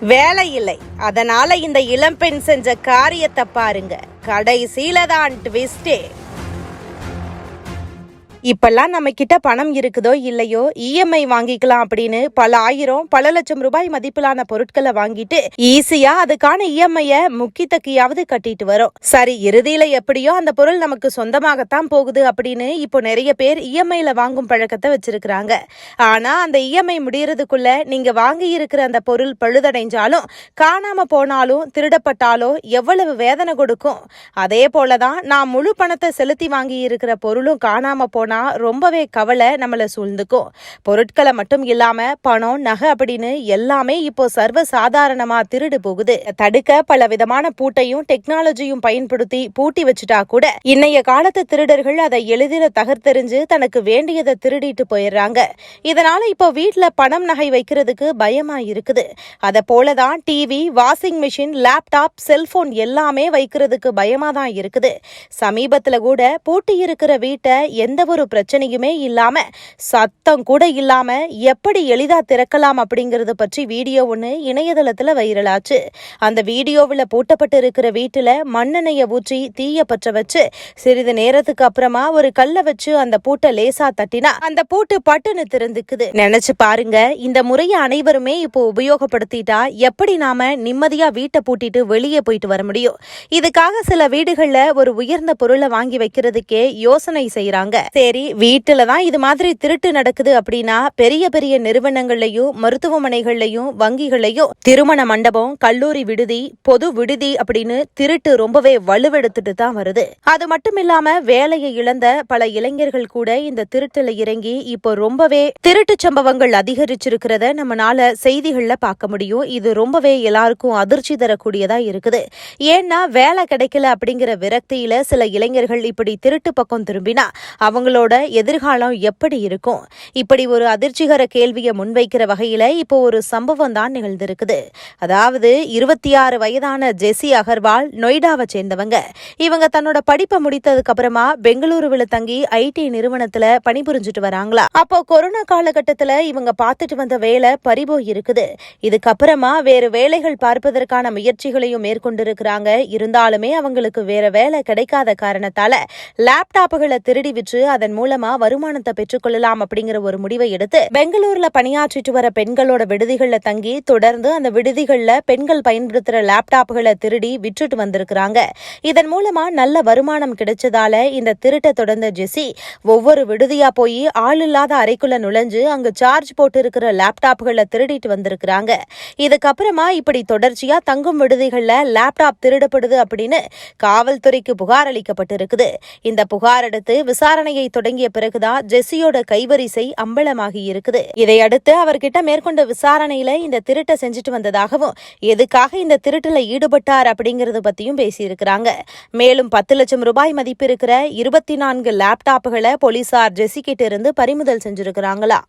வேலை இல்லை அதனால இந்த இளம்பெண் செஞ்ச காரியத்தை பாருங்க. கடைசியில தான் ட்விஸ்டே இப்பெல்லாம் நம்ம கிட்ட பணம் இருக்குதோ இல்லையோ இஎம்ஐ வாங்கிக்கலாம் அப்படின்னு பல ஆயிரம் பல லட்சம் ரூபாய் மதிப்பிலான பொருட்களை வாங்கிட்டு ஈஸியா அதுக்கான இஎம்ஐய முக்கி தக்கியாவது கட்டிட்டு வரோம். சரி இறுதியில எப்படியோ அந்த பொருள் நமக்கு சொந்தமாகத்தான் போகுது அப்படின்னு இப்போ நிறைய பேர் இஎம்ஐல வாங்கும் பழக்கத்தை வச்சிருக்கிறாங்க. ஆனா அந்த இஎம்ஐ முடியறதுக்குள்ள நீங்க வாங்கி இருக்கிற அந்த பொருள் பழுதடைஞ்சாலும் காணாம போனாலும் திருடப்பட்டாலோ எவ்வளவு வேதனை கொடுக்கும். அதே போலதான் நான் முழு பணத்தை செலுத்தி வாங்கி இருக்கிற பொருளும் காணாம போன ரொம்பவே கவலை நம்மளை சூழ்ந்துக்கும். பொருட்களை மட்டும் இல்லாம பணம் நகை அப்படின்னு எல்லாமே இப்போ சர்வ சாதாரணமா திருடு போகுது. தடுக்க பல விதமான பூட்டையும் டெக்னாலஜியும் பயன்படுத்தி பூட்டி வச்சுட்டா கூட இன்னைய காலத்து திருடர்கள் அதை எளிதில தகர்த்தெறிஞ்சு தனக்கு வேண்டியதை திருடிட்டு போயிடுறாங்க. இதனால இப்போ வீட்டில் பணம் நகை வைக்கிறதுக்கு பயமா இருக்குது. அதை போலதான் TV washing machine laptop cellphone எல்லாமே வைக்கிறதுக்கு பயமா தான் இருக்குது. சமீபத்துல கூட பூட்டி இருக்கிற வீட்டை எந்த ஒரு பிரச்சனையுமே இல்லாம சத்தம் கூட இல்லாம எப்படி எளிதா திறக்கலாம் அப்படிங்கறது பற்றி வீடியோ ஒன்று இணையதளத்துல வைரலாச்சு. அந்த வீடியோவில் பூட்டப்பட்டு இருக்கிற வீட்டுல மண்ணெண்ணெய ஊற்றி தீய பற்ற வச்சு சிறிது நேரத்துக்கு அப்புறமா ஒரு கல்லை வச்சு அந்த பூட்டை லேசா தட்டினா அந்த பூட்டு பட்டுன்னு திறந்துக்குது. நினைச்சு பாருங்க இந்த முறையை அனைவருமே இப்போ உபயோகப்படுத்திட்டா எப்படி நாம நிம்மதியா வீட்டை பூட்டிட்டு வெளியே போயிட்டு வர முடியும்? இதுக்காக சில வீடுகள்ல ஒரு உயர்ந்த பொருளை வாங்கி வைக்கிறதுக்கே யோசனை செய்யறாங்க சரி வீட்டில் தான் இது மாதிரி திருட்டு நடக்குது அப்படின்னா பெரிய பெரிய நிறுவனங்கள்லயும் மருத்துவமனைகள்லயும் வங்கிகளையும் திருமண மண்டபம் கல்லூரி விடுதி பொது விடுதி அப்படின்னு திருட்டு ரொம்பவே வலுவெடுத்துட்டு தான் வருது. அது மட்டும் இல்லாம வேலையை இழந்த பல இளைஞர்கள் கூட இந்த திருட்டுல இறங்கி இப்போ ரொம்பவே திருட்டு சம்பவங்கள் அதிகரிச்சிருக்கிறத நம்மனால செய்திகள்ல பார்க்க முடியும். இது ரொம்பவே எல்லாருக்கும் அதிர்ச்சி தரக்கூடியதா இருக்குது. ஏன்னா வேலை கிடைக்கல அப்படிங்கிற விரக்தியில சில இளைஞர்கள் இப்படி திருட்டு பக்கம் திரும்பினா அவங்களோட எதிர்காலம் எப்படி இருக்கும்? இப்படி ஒரு அதிர்ச்சிகர கேள்வியை முன்வைக்கிற வகையில இப்போ ஒரு சம்பவம் தான் நிகழ்ந்திருக்குது. அதாவது இருபத்தி ஆறு வயதான ஜெசி அகர்வால் நொய்டாவை சேர்ந்தவங்க. இவங்க தன்னோட படிப்பை முடித்ததுக்கு அப்புறமா பெங்களூருவில் தங்கி ஐடி நிறுவனத்துல பணிபுரிஞ்சுட்டு வராங்களா? அப்போ கொரோனா காலகட்டத்துல இவங்க பார்த்துட்டு வந்த வேலை பறிபோய் இருக்குது. இதுக்கப்புறமா வேறு வேலைகள் பார்ப்பதற்கான முயற்சிகளையும் மேற்கொண்டிருக்கிறாங்க. இருந்தாலுமே அவங்களுக்கு வேற வேலை கிடைக்காத காரணத்தால லேப்டாப்புகளை திருடி விற்று அதன் மூலமா வருமானத்தை பெற்றுக்கொள்ளலாம் அப்படிங்கிற ஒரு முடிவை எடுத்து பெங்களூர்ல பணியாற்றிட்டு வர பெண்களோட விடுதிகள்ல தங்கி தொடர்ந்து அந்த விடுதிகள்ல பெண்கள் பயன்படுத்துற லேப்டாப்புகளை திருடி விற்றுட்டு வந்திருக்கிறாங்க. இதன் மூலமா நல்ல வருமானம் கிடைச்சதால இந்த திருட்டை தொடர்ந்த ஜெசி ஒவ்வொரு விடுதியா போய் ஆள் இல்லாத அறைக்குள்ள நுழைஞ்சு அங்க சார்ஜ் போட்டு இருக்கிற லேப்டாப்புகளை திருடிட்டு வந்திருக்கிறாங்க. இதுக்கப்புறமா இப்படி தொடர்ச்சியா தங்கும் விடுதிகள்ல லேப்டாப் திருடப்படுது அப்படின்னு காவல்துறைக்கு புகார் அளிக்கப்பட்டிருக்குது. இந்த புகார் அடுத்து விசாரணையை தொடங்கிய பிறகுதான் ஜெஸ்ஸியோட கைவரிசை அம்பலமாகி இருக்குது. இதையடுத்து அவர்கிட்ட மேற்கொண்ட விசாரணையில இந்த திருட்டை செஞ்சுட்டு வந்ததாகவும் எதுக்காக இந்த திருட்டுல ஈடுபட்டார் அப்படிங்கறது பத்தியும் பேசியிருக்கிறாங்க. மேலும் பத்து லட்சம் ரூபாய் மதிப்பு இருக்கிற இருபத்தி நான்கு லேப்டாப்புகளை போலீசார் ஜெஸ்ஸி கிட்ட இருந்து பறிமுதல் செஞ்சிருக்கிறாங்களா?